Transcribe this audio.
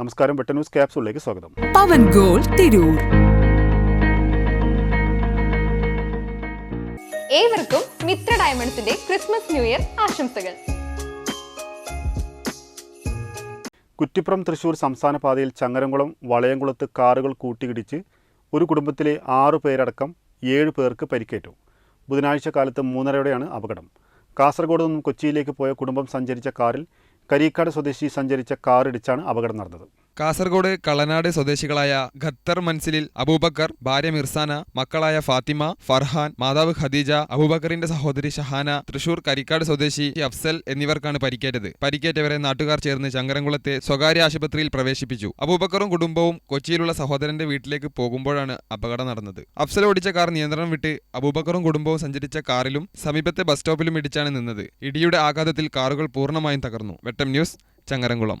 നമസ്കാരം വെട്ട ന്യൂസ് ക്യാപ്സൂളിലേക്ക് സ്വാഗതം. പവൻ ഗോൾ തിരൂർ. ഏവർക്കും മിത്ര ഡയമണ്ട്സിന്റെ ക്രിസ്മസ് ന്യൂ ഇയർ ആശംസകൾ. കുറ്റിപ്പുറം തൃശൂർ സംസ്ഥാന പാതയിൽ ചങ്ങരംകുളം വളയംകുളത്ത് കാറുകൾ കൂട്ടിയിടിച്ച് ഒരു കുടുംബത്തിലെ ആറു പേരടക്കം ഏഴ് പേർക്ക് പരിക്കേറ്റു. ബുധനാഴ്ച കാലത്ത് മൂന്നരയോടെയാണ് അപകടം. കാസർഗോഡ് നിന്നും കൊച്ചിയിലേക്ക് പോയ കുടുംബം സഞ്ചരിച്ച കാറിൽ കരീക്കാട് സ്വദേശി സഞ്ചരിച്ച കാറിടിച്ചാണ് അപകടം നടന്നത് കാസർഗോഡ് കളനാട് സ്വദേശികളായ ഖത്തർ മൻസിലിൽ അബൂബക്കർ ഭാര്യ മിർസാന മക്കളായ ഫാത്തിമ ഫർഹാൻ മാതാവ് ഖദീജ അബൂബക്കറിന്റെ സഹോദരി ഷഹാന തൃശൂർ കരിക്കാട് സ്വദേശി അഫ്സൽ എന്നിവർക്കാണ് പരിക്കേറ്റത്. പരിക്കേറ്റവരെ നാട്ടുകാർ ചേർന്ന് ചങ്കരംകുളത്തെ സ്വകാര്യ ആശുപത്രിയിൽ പ്രവേശിപ്പിച്ചു. അബൂബക്കറും കുടുംബവും കൊച്ചിയിലുള്ള സഹോദരന്റെ വീട്ടിലേക്ക് പോകുമ്പോഴാണ് അപകടം നടന്നത്. അഫ്സൽ ഓടിച്ച കാർ നിയന്ത്രണം വിട്ട് അബൂബക്കറും കുടുംബവും സഞ്ചരിച്ച കാറിലും സമീപത്തെ ബസ് സ്റ്റോപ്പിലും ഇടിച്ചാണ് നിന്നത്. ഇടിയുടെ ആഘാതത്തിൽ കാറുകൾ പൂർണമായും തകർന്നു. വെട്ടം ന്യൂസ് ചങ്ങരംകുളം.